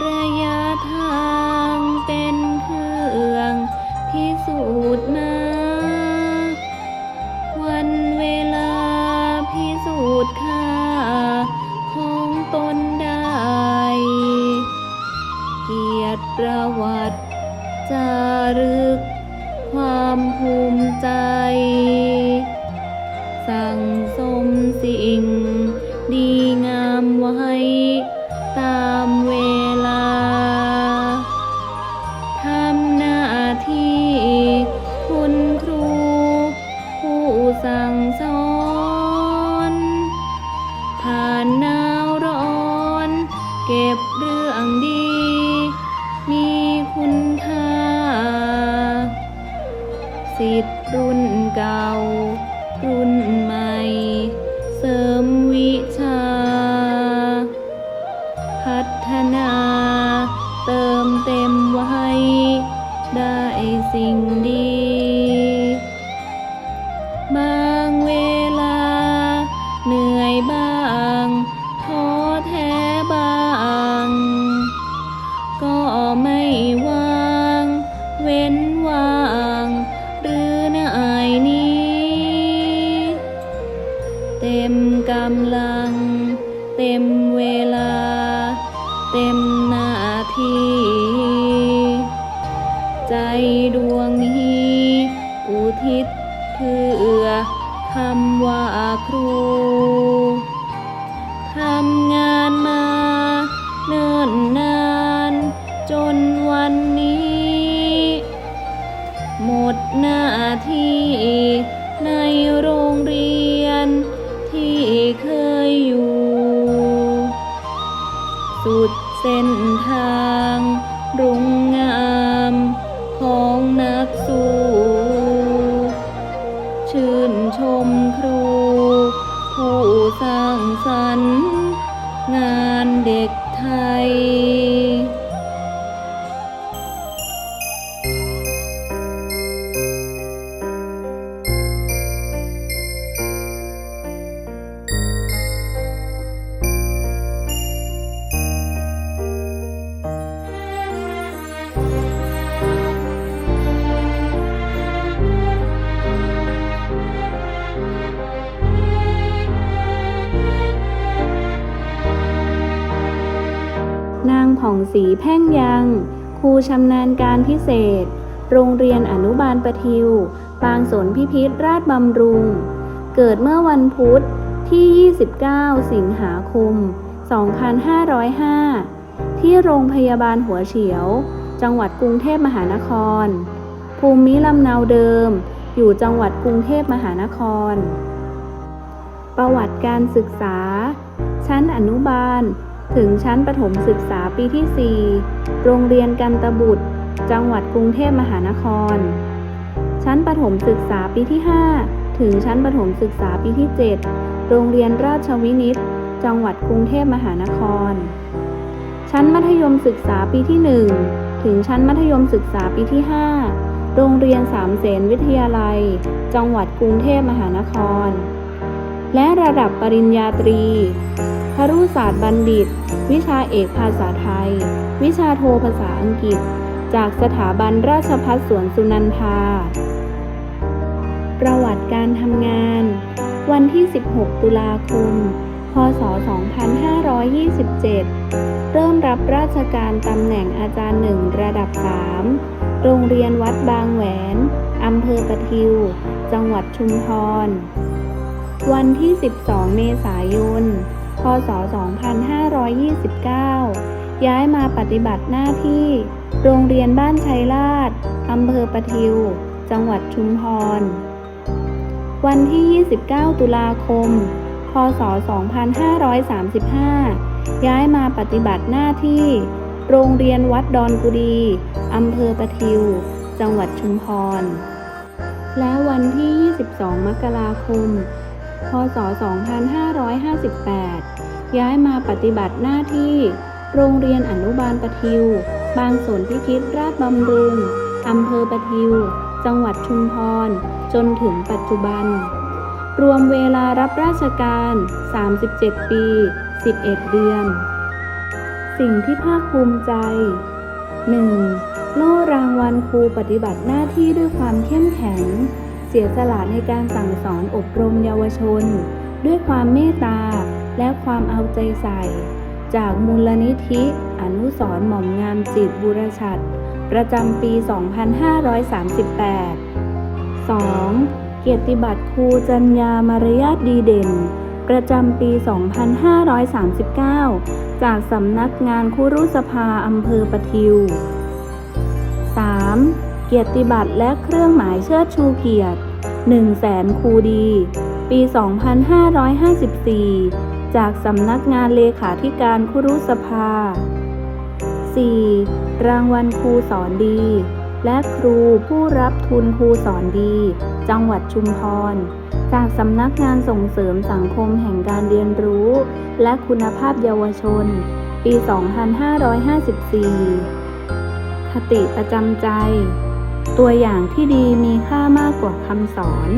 ระยะทางเป็นเครื่องพิสูจน์มา วันเวลาพิสูจน์ค่าของตนได้ เกียรติประวัติจารึก ความภูมิใจ สั่งสมสิ่งดีงามไว้ ตามเว รุ่นใหม่ เสริมวิชา พัฒนา เติมเต็มไว้ ได้สิ่งดี บางเวลา เหนื่อยบ้างท้อแท้บ้าง ก็ไม่วาง เว้น สุดเส้นทาง รุ่งงามของนักสู้ชื่นชมครู ผู้สร้างสรรค์ งานเด็กไทย นางผ่องศรีแพ่งยัง ครูชำนาญการพิเศษ โรงเรียนอนุบาลประทิวบางสนพิพิธราชบำรุง เกิดเมื่อวันพุธที่ 29 สิงหาคม 2505 ที่โรงพยาบาลหัวเฉียว จังหวัดกรุงเทพมหานคร ภูมิลำเนาเดิม อยู่จังหวัดกรุงเทพมหานคร ประวัติการศึกษา ชั้นอนุบาล ถึงชั้นประถมศึกษาปีที่ 4 โรงเรียนกันตบุตร จังหวัดกรุงเทพมหานคร ชั้นประถมศึกษาปีที่ 5 ถึงชั้นประถมศึกษาปีที่ 7 โรงเรียนราชวินิต จังหวัดกรุงเทพมหานคร ชั้นมัธยมศึกษาปีที่ 1 ถึงชั้นมัธยมศึกษาปีที่ 5 โรงเรียนสามเสนวิทยาลัย จังหวัดกรุงเทพมหานคร และระดับปริญญาตรี รุศาสตร์บัณฑิต วิชาเอกภาษาไทย วิชาโทภาษาอังกฤษ จากสถาบันราชภัฏสวนสุนันทา ประวัติการทำงาน วันที่ 16 ตุลาคม พศ 2527 เริ่มรับราชการตำแหน่งอาจารย์หนึ่งระดับ 3 โรงเรียนวัดบางแหวน อำเภอประทิว จังหวัดชุมพร วันที่ 12 เมษายน พศ 2529 ย้ายมาปฏิบัติหน้าที่ โรงเรียนบ้านชัยราชอำเภอประทิว จังหวัดชุมพร วันที่ 29 ตุลาคม พศ 2535 ย้ายมาปฏิบัติหน้าที่ โรงเรียนวัดดอนกุดีอำเภอประทิว จังหวัดชุมพร และวันที่ 22 มกราคม พ พศ 2558 ย้ายมาปฏิบัติหน้าที่ โรงเรียนอนุบาลประทิว บางสนพิคิดราชบำรุง อำเภอประทิว จังหวัดชุมพร จนถึงปัจจุบัน รวมเวลารับราชการ 37 ปี 11 เดือน สิ่งที่ภาคภูมิใจ 1. โล่รางวัลครูปฏิบัติหน้าที่ด้วยความเข้มแข็ง เสียสละในการสั่งสอนอบรมเยาวชน ด้วยความเมตตาและความเอาใจใส่ จากมูลนิธิอนุสรณ์หม่อมงามจิตบุรชัดประจำปี 2538 2. เกียรติบัตรครูจัญญามารยาทดีเด่น ประจำปี 2539 จากสำนักงานคุรุสภาอำเภอปะทิว 3. เกียรติบัตรและเครื่องหมายเชิดชูเกียรติ1แสนครูดี ปี 2554 จากสำนักงานเลขาธิการคุรุสภา 4. รางวัลครูสอนดี และครูผู้รับทุนครูสอนดี จังหวัดชุมพร จากสำนักงานส่งเสริมสังคมแห่งการเรียนรู้ และคุณภาพเยาวชน ปี 2554 คติประจำใจ ตัวอย่างที่ดีมีค่ามากกว่าคำสอน